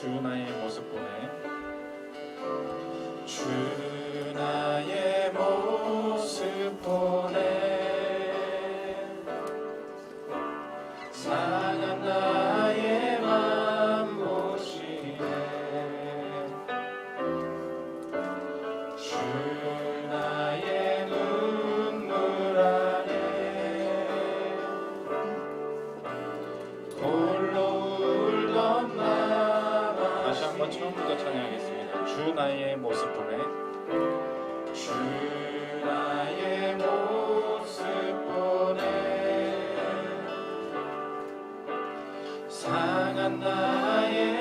주 나의 모습 보네. 주 처음부터 찬양하겠습니다. 주 나의 모습 보네. 주 나의 모습 보네. 상한 나의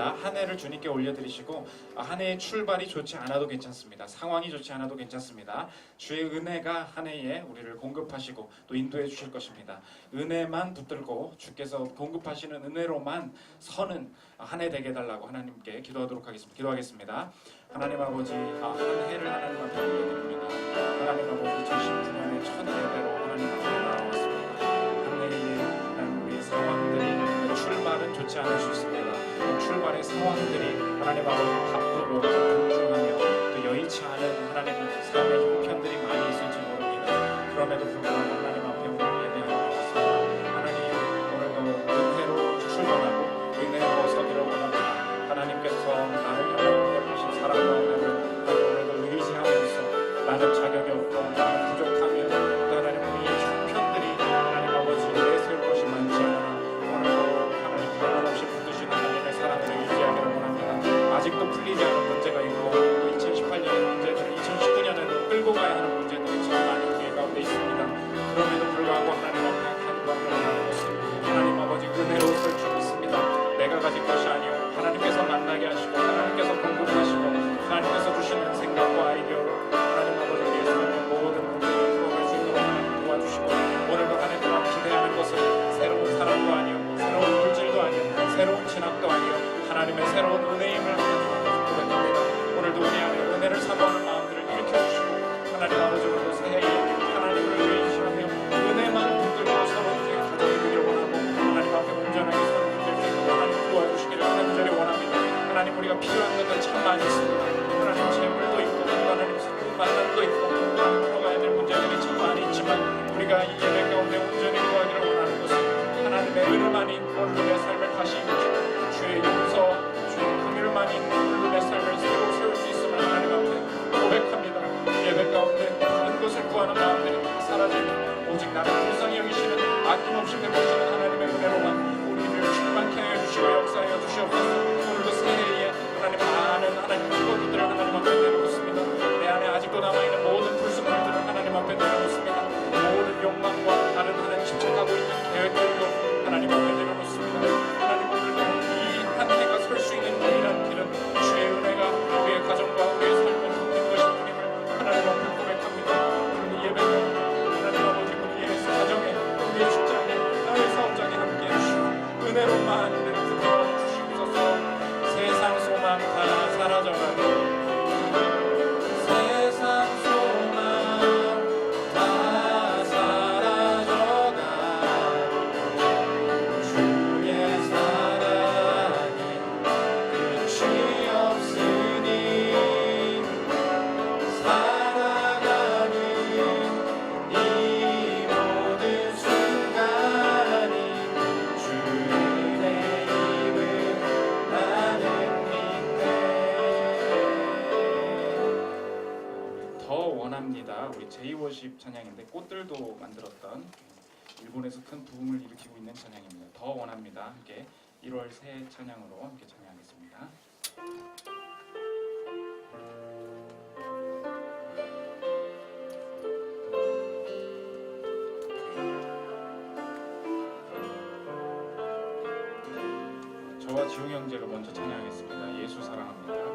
있습니다. 한 해를 주님께 올려드리시고 아, 한 해의 출발이 좋지 않아도 괜찮습니다. 상황이 좋지 않아도 괜찮습니다. 주의 은혜가 한 해에 우리를 공급하시고 또 인도해 주실 것입니다. 은혜만 붙들고 주께서 공급하시는 은혜로만 서는 한 해 되게 해달라고 하나님께 기도하도록 하겠습니다. 기도하겠습니다. 하나님 아버지 아, 한 해를 하나님 앞에 올려드립니다. 하나님 아버지 2019년의 첫 예배로 하나님 앞에 나아왔습니다. 한 하나님 우리의 상황들이 출발은 좋지 않을 수 있습니다. 그 출발의 상황들이 하나님 아버지 바쁘고 분주하며 또 여의치 않은 하나님 삶의 형편들이 많이 있을지 모릅니다. 그럼에도 불구하고 하나님의 새로운 은혜임을 하나님 앞에서 고백합니다. 오늘도 우리 안에 은혜를 마음 아낌없이 베푸시는 하나님의 은혜로만 우리를 충만케 하여 주시고 역사하여 주시옵소서. 오늘도 새해에 하나님 많은 하나님 기도들을 하나님 앞에 내려놓습니다. 내 안에 아직도 남아있는 모든 불순물들을 하나님 앞에 내려놓습니다. 모든 욕망과 다른 하나님 집착하고 있는 계획들 워십 찬양인데 꽃들도 만들었던 일본에서 큰 부흥을 일으키고 있는 찬양입니다 더 원합니다 함께 1월 새 찬양으로 함께 찬양하겠습니다 저와 지웅 형제가 먼저 찬양하겠습니다. 예수 사랑합니다.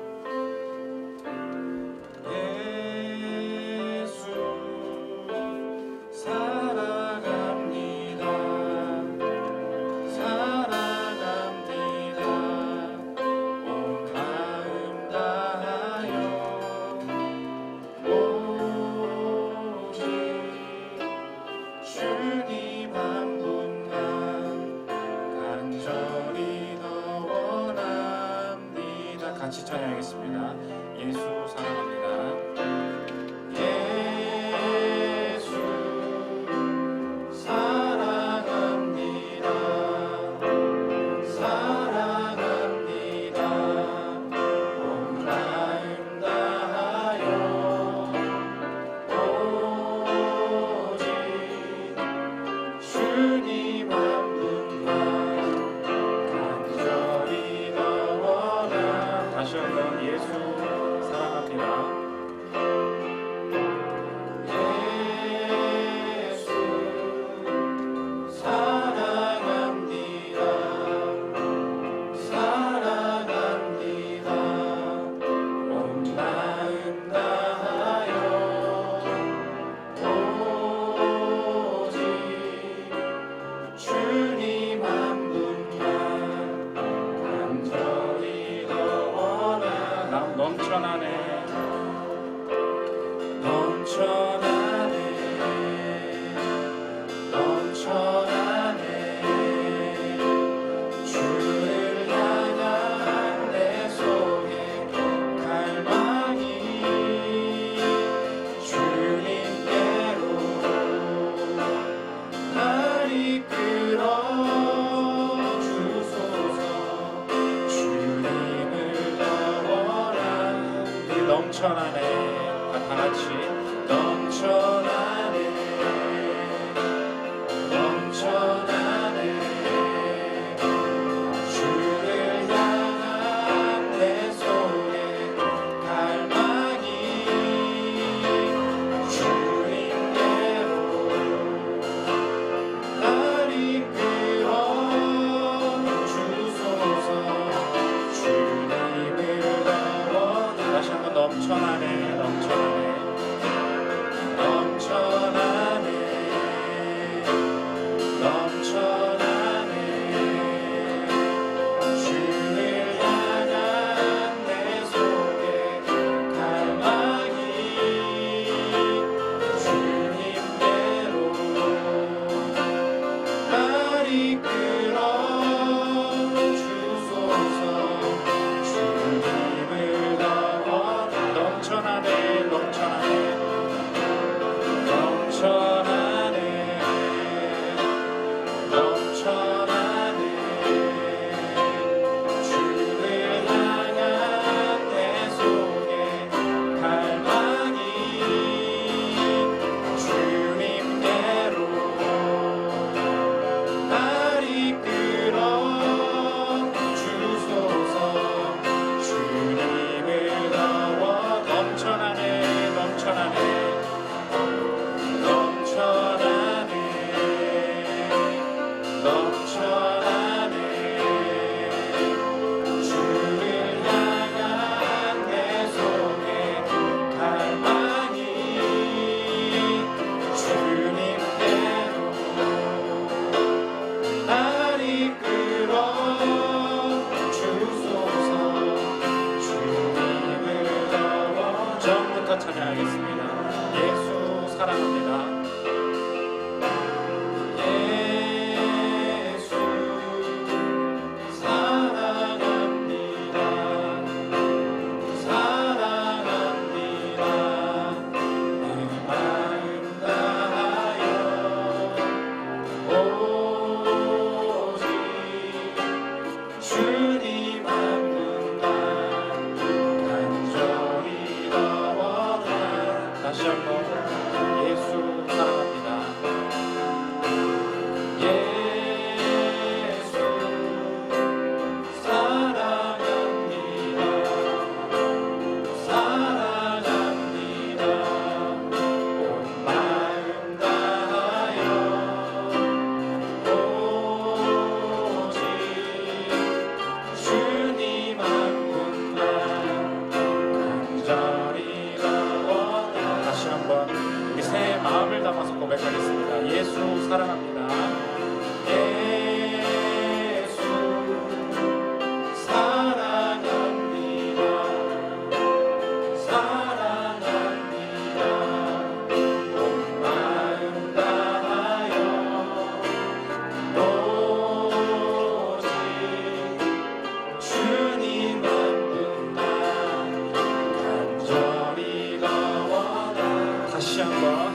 넘쳐나네 다 같이 넘쳐 çarşamba,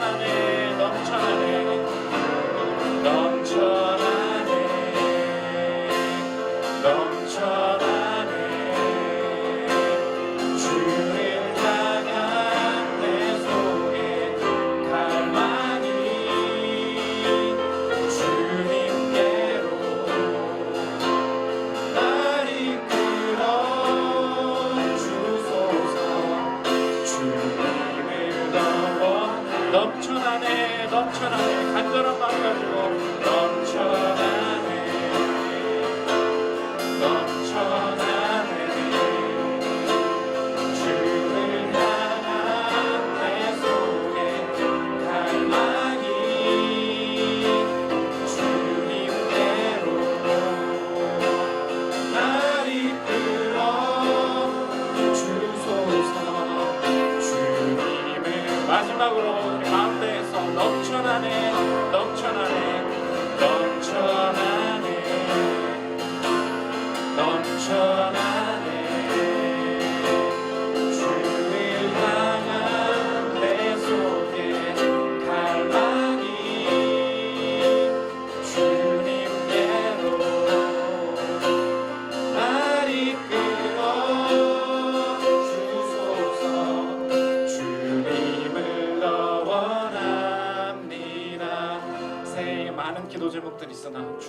넘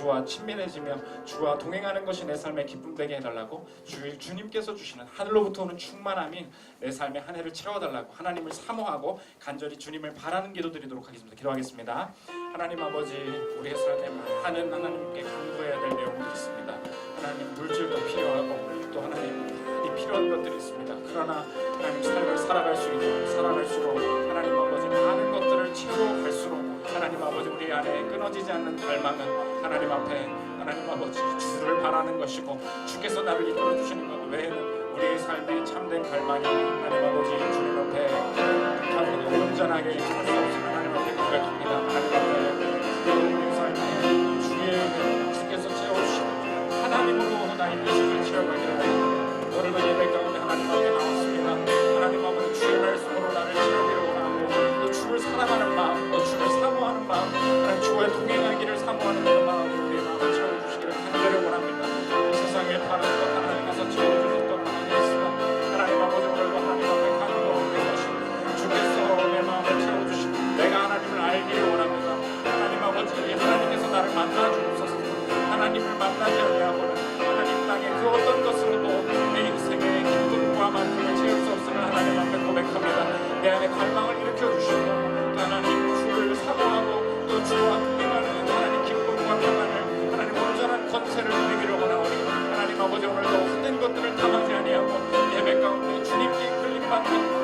주와 친밀해지며 주와 동행하는 것이 내 삶의 기쁨 되게 해달라고 주, 주님께서 주시는 하늘로부터 오는 충만함이 내 삶의 한 해를 채워달라고 하나님을 사모하고 간절히 주님을 바라는 기도 드리도록 하겠습니다. 기도하겠습니다. 하나님 아버지 우리의 삶에 많은 하나님께 간구해야 될 내용들이 있습니다. 하나님 물질도 필요하고 또 하나님 이 필요한 것들이 있습니다. 그러나 하나님 삶을 살아갈 수 있도록 살아갈수록 하나님 아버지 많은 것들을 채워 갈수록 하나님 아버지 우리 안에 끊어지지 않는 갈망은 하나님 앞에 하나님 아버지 주를 바라는 것이고 주께서 나를 이끌어 주시는 것 외에는 우리의 삶에 참된 갈망이 하나님 아버지 주님 앞에 가면 온전하게 찾을 수 없음을 하나님 앞에 고백합니다. 하나님 앞에 우리 삶에 주의 주께서 채워주시고 하나님으로 나의 인생을 채워가기를. 오늘도 예배 가운데 하나님 앞에 나왔 사모하는 마음, 하나님 주와 동행하기를 사모하는 그 마음으로 우리의 마음을 채워주시기를 간절히 원합니다. 이 세상에 다른 것 하나님께서 채워주셨던 하나님 있으나 하나님 아버지 오늘도 하나님 앞에 없는 것이 주께서 내 마음을 채워주시고 내가 하나님을 알기를 원합니다. 하나님 아버지 하나님께서 나를 만나 주옵소서. 하나님을 만나지 아니하고는 하나님 땅에 그 어떤 것으로도 내 인생의 기쁨과 만족을 채울 수 없음을 하나님 앞에 고백합니다. 내 안에 갈망을 일으켜 주시고 Thank you.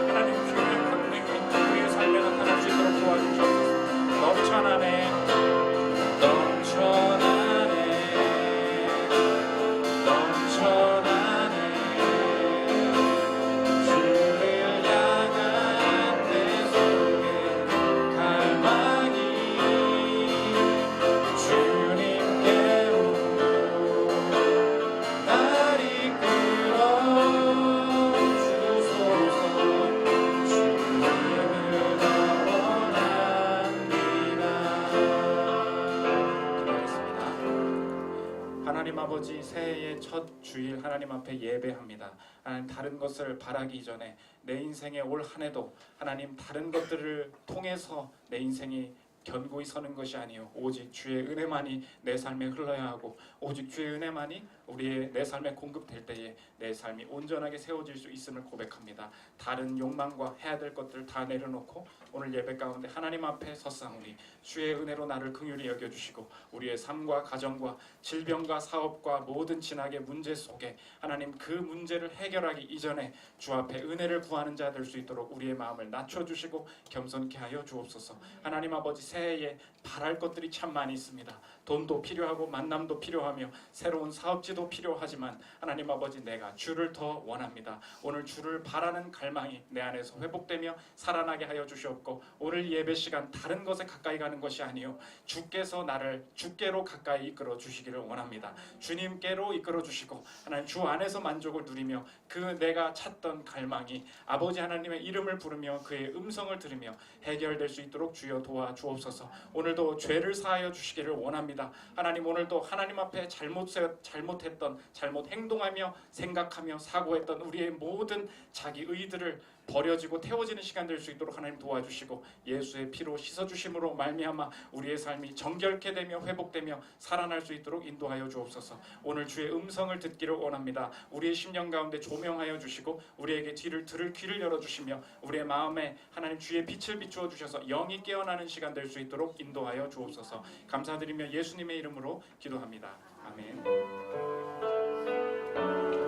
아버지 새해의 첫 주일 하나님 앞에 예배합니다. 하나님 다른 것을 바라기 전에 내 인생의 올 한해도 하나님 다른 것들을 통해서 내 인생이 견고히 서는 것이 아니요 오직 주의 은혜만이 내 삶에 흘러야 하고 오직 주의 은혜만이 우리의 내 삶에 공급될 때에 내 삶이 온전하게 세워질 수 있음을 고백합니다. 다른 욕망과 해야 될 것들 다 내려놓고 오늘 예배 가운데 하나님 앞에 섰사오니 주의 은혜로 나를 긍휼히 여겨 주시고 우리의 삶과 가정과 질병과 사업과 모든 진학의 문제 속에 하나님 그 문제를 해결하기 이전에 주 앞에 은혜를 구하는 자 될 수 있도록 우리의 마음을 낮춰 주시고 겸손케 하여 주옵소서. 하나님 아버지 새해에 바랄 것들이 참 많이 있습니다. 돈도 필요하고 만남도 필요하며 새로운 사업지도 필요하지만 하나님 아버지 내가 주를 더 원합니다. 오늘 주를 바라는 갈망이 내 안에서 회복되며 살아나게 하여 주시옵고 오늘 예배 시간 다른 것에 가까이 가는 것이 아니요 주께서 나를 주께로 가까이 이끌어 주시기를 원합니다. 주님께로 이끌어 주시고 하나님 주 안에서 만족을 누리며 그 내가 찾던 갈망이 아버지 하나님의 이름을 부르며 그의 음성을 들으며 해결될 수 있도록 주여 도와 주옵소서. 오늘도 죄를 사하여 주시기를 원 합니다. 하나님 오늘도 하나님 앞에 잘못 잘못했던 잘못 행동하며 생각하며 사고했던 우리의 모든 자기 의들을 버려지고 태워지는 시간 될 수 있도록 하나님 도와주시고 예수의 피로 씻어 주심으로 말미암아 우리의 삶이 정결케 되며 회복되며 살아날 수 있도록 인도하여 주옵소서. 오늘 주의 음성을 듣기를 원합니다. 우리의 심령 가운데 조명하여 주시고 우리에게 뒤를 들을 귀를 열어 주시며 우리의 마음에 하나님 주의 빛을 비추어 주셔서 영이 깨어나는 시간 될 수 있도록 인도하여 주옵소서. 감사드리며 예수님의 이름으로 기도합니다. 아멘.